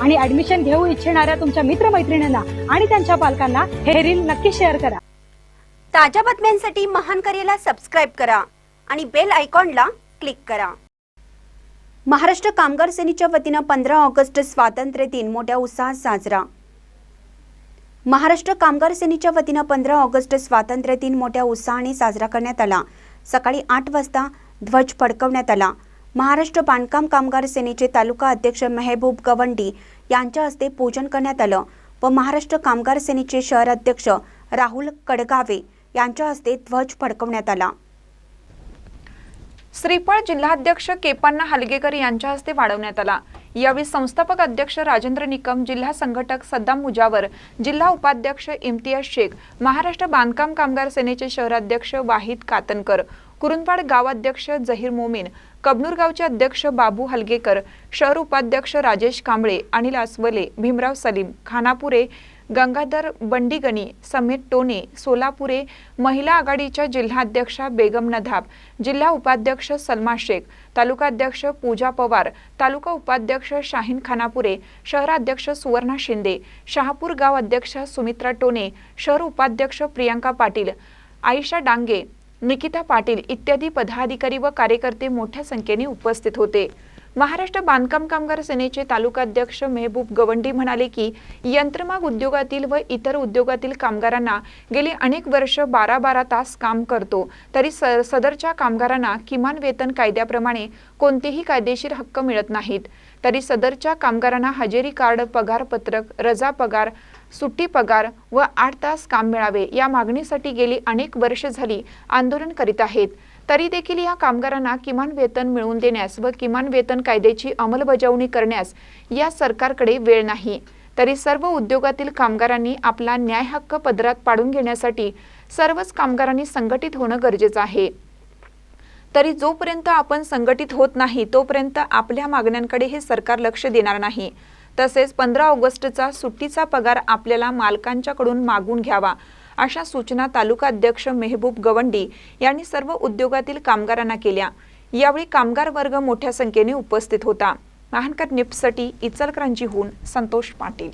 आणि ऍडमिशन घेऊ इच्छिणाऱ्या तुमच्या मित्रमैत्रिणींना आणि त्यांच्या पालकांना हे रील नक्की शेअर करा. ताज्या बातम्यांसाठी महान करेला सबस्क्राईब करा आणि बेल आयकॉनला क्लिक करा. महाराष्ट्र कामगार सेनेच्या वतीनं पंधरा ऑगस्ट स्वातंत्र्य दिन मोठ्या उत्साहात साजरा. महाराष्ट्र कामगार सेनेच्या वतीनं पंधरा ऑगस्ट स्वातंत्र्य दिन मोठ्या उत्साहाने साजरा करण्यात आला. सकाळी आठ वाजता ध्वज फडकवण्यात आला. महाराष्ट्र बांधकाम कामगार सेनेचे तालुका अध्यक्ष मेहबूब गवंडी यांच्या हस्ते पूजन करण्यात आलं व महाराष्ट्र कामगार सेनेचे शहर अध्यक्ष राहुल कडगावे यांच्या हस्ते ध्वज फडकवण्यात आला. श्रीफळ जिल्हाध्यक्ष केपन्ना हलगेकर यांच्या हस्ते वाढवण्यात आला. यावेळी संस्थापक अध्यक्ष राजेंद्र निकम जिल्हा संघटक सद्दाम मुजावर जिल्हा उपाध्यक्ष इम्तियाज शेख महाराष्ट्र बांधकाम कामगार सेनेचे शहराध्यक्ष वाहिद कातनकर कुरुंदवाड गावाध्यक्ष जहीर मोमीन कबनूर गावचे अध्यक्ष बाबू हलगेकर शहर उपाध्यक्ष राजेश कांबळे अनिल आसवले भीमराव सलीम खानापुरे गंगाधर बंडीगणी समीर टोने सोलापुरे महिला आघाडीच्या जिल्हाध्यक्षा बेगम नधाब जिल्हा उपाध्यक्ष सलमा शेख तालुकाध्यक्ष पूजा पवार तालुका उपाध्यक्ष शाहीन खानापुरे शहराध्यक्ष सुवर्णा शिंदे शहापूर गाव अध्यक्ष सुमित्रा टोने शहर उपाध्यक्ष प्रियांका पाटील आयशा डांगे निकिता पाटील इत्यादी पदाधिकारी व कार्यकर्ते मोठ्या संख्येने उपस्थित होते. महाराष्ट्र बांधकाम कामगार सेनेचे तालुकाध्यक्ष मेहबूब गवंडी म्हणाले की यंत्रमाग उद्योगातील व इतर उद्योगातील कामगारांना गेली अनेक वर्ष बारा बारा तास काम करतो तरी स सदरच्या कामगारांना किमान वेतन कायद्याप्रमाणे कोणतेही कायदेशीर हक्क मिळत नाहीत. तरी सदरच्या कामगारांना हजेरी कार्ड पगार पत्रक रजा पगार सुट्टी पगार व आठ तास काम मिळावे या मागणीसाठी गेली अनेक वर्ष झाली आंदोलन करीत आहेत. तरी देखील या कामगारांना किमान वेतन मिळवून देण्यास व किमान वेतन कायद्याची अंमलबजावणी करण्यास या सरकारकडे वेळ नाही. तरी सर्व उद्योगातील कामगारांनी आपला न्याय हक्क पदरात पाडून घेण्यासाठी सर्वच कामगारांनी संघटित होणं गरजेचं आहे. तरी जोपर्यंत आपण संघटित होत नाही तोपर्यंत आपल्या मागण्यांकडे हे सरकार लक्ष देणार नाही. तसेच पंधरा ऑगस्टचा सुट्टीचा पगार आपल्याला मालकांच्याकडून मागून घ्यावा अशा सूचना तालुका अध्यक्ष मेहबूब गवंडी यांनी सर्व उद्योगातील कामगारांना केल्या. यावेळी कामगार वर्ग मोठ्या संख्येने उपस्थित होता. महानकर निप्ससाठी इचलकरंजीहून संतोष पाटील.